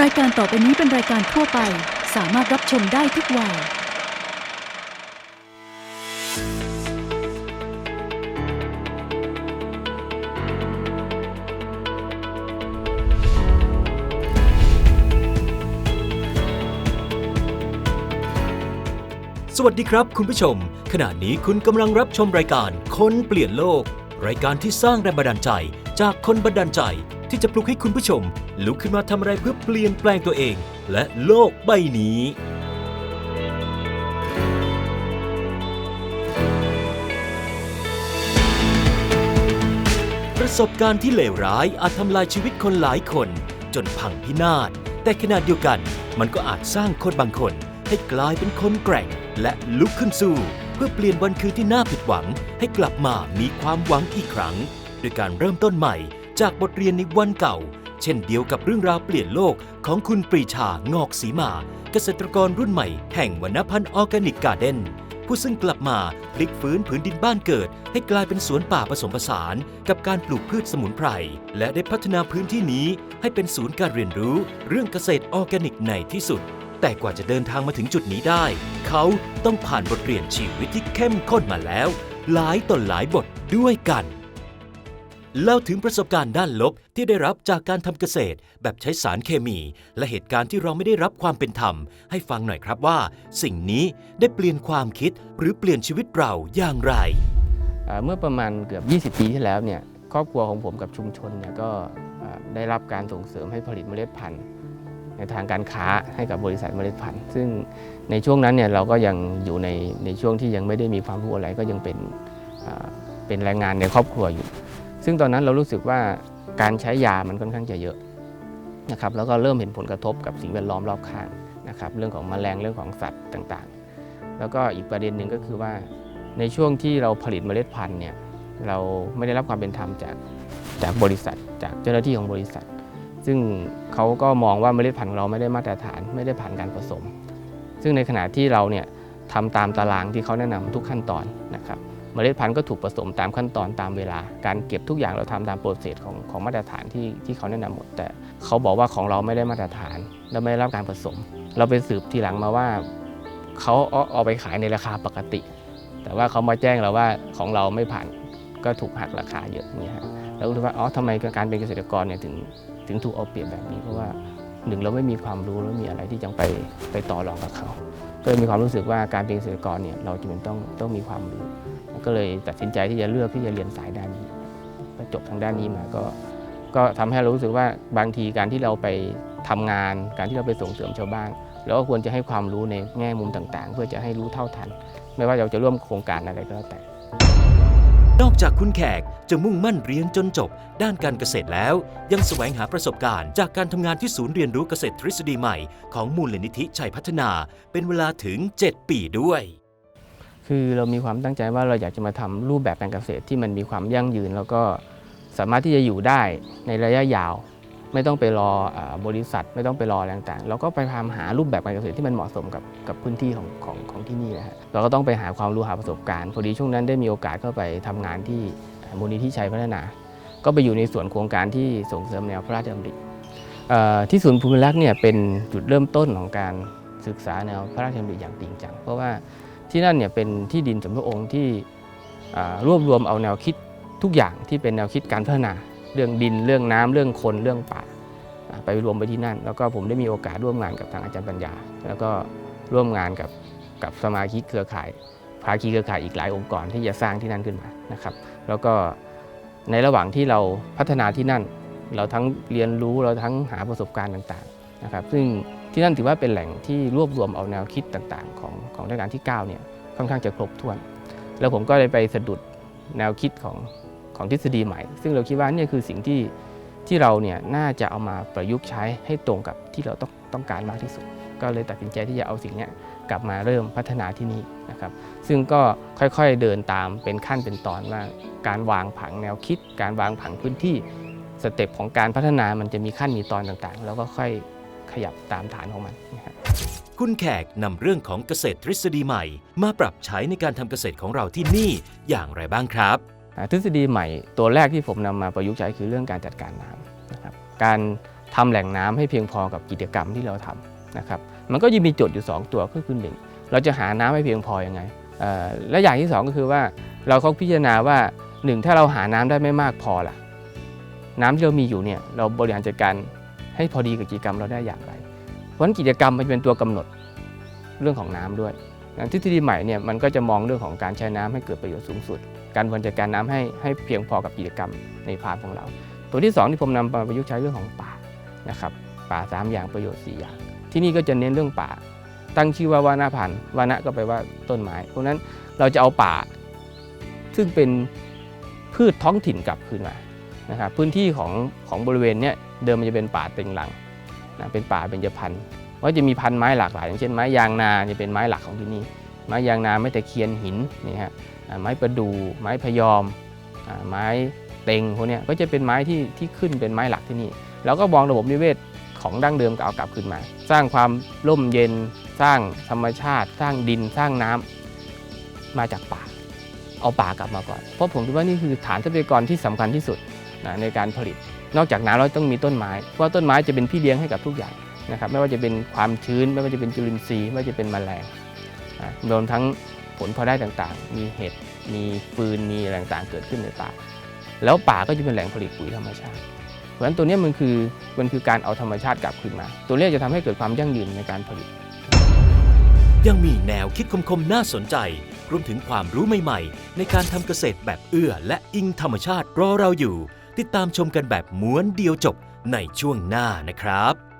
รายการต่อไปนี้เป็นรายการทั่วไป สามารถรับชมได้ทุกวัย สวัสดีครับคุณผู้ชม ขณะนี้คุณกำลังรับชมรายการคนเปลี่ยนโลก รายการที่สร้างแรงบันดาลใจ จากคนบันดาลใจ ที่จะปลุกให้คุณผู้ชม ลุกขึ้นมาทำอะไรเพื่อเปลี่ยนแปลงตัวเอง และโลกใบนี้ ประสบการณ์ที่เลวร้ายอาจทำลายชีวิตคนหลายคน จนพังพินาศแต่ขณะเดียวกัน มันก็อาจสร้างคนบางคน ให้กลายเป็นคนแกร่ง และลุกขึ้นสู้ เพื่อเปลี่ยนวันคืนที่น่าผิดหวัง ให้กลับมามีความหวังอีกครั้งโดยการเริ่มต้นใหม่ จากบทเรียนในวันเก่า เช่นเดียวกับเรื่องราวเปลี่ยนโลกของคุณปรีชางอกสีมา เกษตรกรรุ่นใหม่แห่งวรรณพันธ์ออร์แกนิกการ์เด้นผู้ซึ่งกลับมาพลิกฟื้นผืนดินบ้านเกิด ให้กลายเป็นสวนป่าผสมผสาน กับการปลูกพืชสมุนไพร และได้พัฒนาพื้นที่นี้ ให้เป็นศูนย์การเรียนรู้เรื่องเกษตรออร์แกนิกในที่สุด แต่กว่าจะเดินทางมาถึงจุดนี้ได้ เขาต้องผ่านบทเรียนชีวิตที่เข้มข้นมาแล้ว หลายต่อหลายบทด้วยกัน เล่าถึงประสบการณ์ด้านลบที่ได้รับจากการทำเกษตร แบบใช้สารเคมี และเหตุการณ์ที่เราไม่ได้รับความเป็นธรรม ให้ฟังหน่อยครับว่า สิ่งนี้ได้เปลี่ยนความคิดหรือเปลี่ยนชีวิตเราอย่างไร อ่าเมื่อประมาณเกือบ 20 ปีที่แล้วเนี่ยครอบครัวของผมกับชุมชนเนี่ยก็อ่าได้รับการส่งเสริมให้ผลิตเมล็ดพันธุ์ ในทางการค้าให้กับบริษัทเมล็ดพันธุ์ ซึ่งในช่วงนั้นเนี่ยเราก็ยังอยู่ในในช่วงที่ยังไม่ได้มีความรู้อะไรก็ยังเป็นอ่าเป็นแรงงานในครอบครัวอยู่ ซึ่งตอนนั้นเรารู้สึกว่าการใช้ยามันค่อนข้างจะเยอะนะครับแล้วก็เริ่มเห็นผลกระทบกับสิ่งแวดล้อมรอบข้างนะครับเรื่องของแมลงเรื่องของสัตว์ต่างๆ แล้วก็อีกประเด็นหนึ่งก็คือว่าในช่วงที่เราผลิตเมล็ดพันธุ์เนี่ยเราไม่ได้รับความเป็นธรรมจากจากบริษัท จากเจ้าหน้าที่ของบริษัท ซึ่งเขาก็มองว่าเมล็ดพันธุ์ของเราไม่ได้มาตรฐานไม่ได้ผ่านการผสม ซึ่งในขณะที่เราเนี่ยทำตามตารางที่เขาแนะนำทุกขั้นตอนนะครับ เมล็ดพันธุ์ก็ถูกผสมตามขั้นตอนตามเวลา การเก็บทุกอย่างเราทำตามโปรเซสของของมาตรฐานที่ที่เขาแนะนำหมด แต่เขาบอกว่าของเราไม่ได้มาตรฐาน และไม่ได้รับการผสม เราไปสืบทีหลังมาว่าเขาเอาเอาไปขายในราคาปกติ แต่ว่าเขามาแจ้งเราว่าของเราไม่ผ่านก็ถูกหักราคาเยอะเนี่ยฮะแล้วรู้ว่าอ๋อทำไมการเป็นเกษตรกรเนี่ยถึงถึงถูกเอาเปรียบแบบนี้เพราะว่าหนึ่งเราไม่มีความรู้แล้วม่มีอะไรที่จะไปไปต่อรองกับเขาก็เลยมีความรู้สึกว่าการเป็นเกษตรกรเนี่ยเราจำเป็นต้องต้องมีความรู้ ก็เลยตัดสินใจที่จะเลือกที่จะเรียนสายด้านนี้ก็จบทางด้านนี้มาก็ ก็ทำให้เรารู้สึกว่าบางทีการที่เราไปทำงาน การที่เราไปส่งเสริมชาวบ้านเราก็ควรจะให้ความรู้ในแง่มุมต่าง ๆ เพื่อจะให้รู้เท่าทัน ไม่ว่าเราจะร่วมโครงการอะไรก็แล้วแต่ นอกจากคุณแขกจะมุ่งมั่นเรียนจนจบ ด้านการเกษตรแล้ว ยังแสวงหาประสบการณ์ จากการทำงานที่ศูนย์เรียนรู้เกษตรทฤษฎีใหม่ ของมูลนิธิชัยพัฒนา เป็นเวลาถึง 7 ปีด้วย คือเรามีความตั้งใจว่าเราอยากจะมาทำรูปแบบการเกษตรที่มันมีความยั่งยืน แล้วก็สามารถที่จะอยู่ได้ในระยะยาว ไม่ต้องไปรอบริษัท ไม่ต้องไปรออะไรต่างๆเราก็ไปพยายามหารูปแบบการเกษตรที่มันเหมาะสมกับกับพื้นที่ของของของที่นี่นะฮะเราก็ต้องไปหาความรู้หาประสบการณ์พอดีช่วงนั้นได้มีโอกาสเข้าไปทำงานที่มูลนิธิชัยพัฒนา ก็ไปอยู่ในส่วนโครงการที่ส่งเสริมแนวพระราชดำริที่ศูนย์ภูมิรักษ์เนี่ยเป็นจุดเริ่มต้นของการศึกษาแนวพระราชดำริอย่างจริงจังเพราะว่า ที่นั่นเนี่ยเป็นที่ดินสมพระองค์ที่รวบรวมเอาแนวคิดทุกอย่างที่เป็นแนวคิดการพัฒนาเรื่องดินเรื่องน้ำเรื่องคนเรื่องป่าอ่าไปรวมไปที่นั่น แล้วก็ผมได้มีโอกาสร่วมงานกับทางอาจารย์ปัญญา แล้วก็ร่วมงานกับกับสมาชิกเครือข่ายภาคีเครือข่ายอีกหลายองค์กรที่จะสร้างที่นั่นขึ้นมานะครับแล้วก็ในระหว่างที่เราพัฒนาที่นั่น เราทั้งเรียนรู้เราทั้งหาประสบการณ์ต่างๆนะครับซึ่ง ที่นั่นถือว่าเป็นแหล่งที่รวบรวมเอาแนวคิดต่างๆ ของของรัชกาลที่9เนี่ยค่อนข้างจะครบถ้วน แล้วผมก็เลยไปสะดุดแนวคิดของของทฤษฎีใหม่ ซึ่งเราคิดว่านี่คือสิ่งที่ที่เราเนี่ยน่าจะเอามาประยุกต์ใช้ให้ตรงกับที่เราต้องต้องการมากที่สุด ก็เลยตัดสินใจที่จะเอาสิ่งนี้กลับมาเริ่มพัฒนาที่นี่นะครับ ซึ่งก็ค่อยๆเดินตามเป็นขั้นเป็นตอนว่าการวางผังแนวคิด การวางผังพื้นที่สเต็ปของการพัฒนามันจะมีขั้นมีตอนต่างๆ แล้วก็ค่อย ขยับตามฐานของมันนะครับคุณแขกนำเรื่องของเกษตรทฤษฎีใหม่ มาปรับใช้ในการทำเกษตรของเราที่นี่อย่างไรบ้างครับ อ่าทฤษฎีใหม่ตัวแรกที่ผมนำมาประยุกต์ใช้คือเรื่องการจัดการน้ำนะครับการทำแหล่งน้ำให้เพียงพอกับกิจกรรมที่เราทำนะครับมันก็จะมีโจทย์อยู่ 2 ตัวก็คือหนึ่งเราจะหาน้ำให้เพียงพอยังไงเอ่อและอย่างที่ 2 ก็คือว่าเราเขาพิจารณาว่าหนึ่งถ้าเราหาน้ำได้ไม่มากพอล่ะ น้ำที่เรามีอยู่เนี่ยเราบริหารจัดการ ให้พอดีกับกิจกรรมเราได้อย่างไร เพราะนั้นกิจกรรมมันเป็นตัวกำหนดเรื่องของน้ำด้วยอย่างทฤษฎีใหม่เนี่ยมันก็จะมองเรื่องของการใช้น้ำให้เกิดประโยชน์สูงสุด การบริหารจัดการน้ำให้ให้เพียงพอกับกิจกรรมในฟาร์มของเรา ตัวที่สองที่ผมนำมาประยุกต์ใช้เรื่องของป่านะครับป่าสามอย่างประโยชน์สี่อย่าง ที่นี่ก็จะเน้นเรื่องป่า ตั้งชื่อว่าวานาพันธ์วานะก็แปลว่าต้นไม้ เพราะฉะนั้นเราจะเอาป่า ซึ่งเป็นพืชท้องถิ่นกลับคืนมานะครับพื้นที่ของของบริเวณเนี้ย เดิมมันจะเป็นป่าเต็งหลังนะเป็นป่าเบญจพรรณก็จะมีพันธุ์ไม้หลากหลายอย่างเช่นไม้ยางนาจะเป็นไม้หลักของที่นี่ไม้ยางนาไม้ตะเคียนหินนี่ฮะไม้ประดู่ไม้พยอมไม้เต็งพวกนี้ก็จะเป็นไม้ที่ที่ขึ้นเป็นไม้หลักที่นี่แล้วก็มองระบบนิเวศของดั้งเดิมก็เอากลับขึ้นมา สร้างความร่มเย็นสร้างธรรมชาติ สร้างดินสร้างน้ำมาจากป่า เอาป่ากลับมาก่อน เพราะผมคิดว่านี่คือฐานทรัพยากรที่สำคัญที่สุดนะในการผลิต นอกจากน้ำเราต้องมีต้นไม้ เพราะต้นไม้จะเป็นพี่เลี้ยงให้กับทุกอย่างนะครับ ไม่ว่าจะเป็นความชื้น ไม่ว่าจะเป็นจุลินทรีย์ ไม่ว่าจะเป็นแมลงรวมทั้งผลพลอได้ต่างๆ มีเห็ด มีฟืน มีอะไรต่างๆ เกิดขึ้นในป่า แล้วป่าก็จะเป็นแหล่งผลิตปุ๋ยธรรมชาติ เพราะฉะนั้นตัวนี้มันคือมันคือการเอาธรรมชาติกลับคืนมา ตัวนี้จะทำให้เกิดความยั่งยืนในการผลิต ยังมีแนวคิดคมๆน่าสนใจ รวมถึงความรู้ใหม่ๆ ในการทำเกษตรแบบเอื้อ และอิงธรรมชาติรอเราอยู่ ติดตามชมกันแบบม้วนเดียวจบในช่วงหน้านะครับ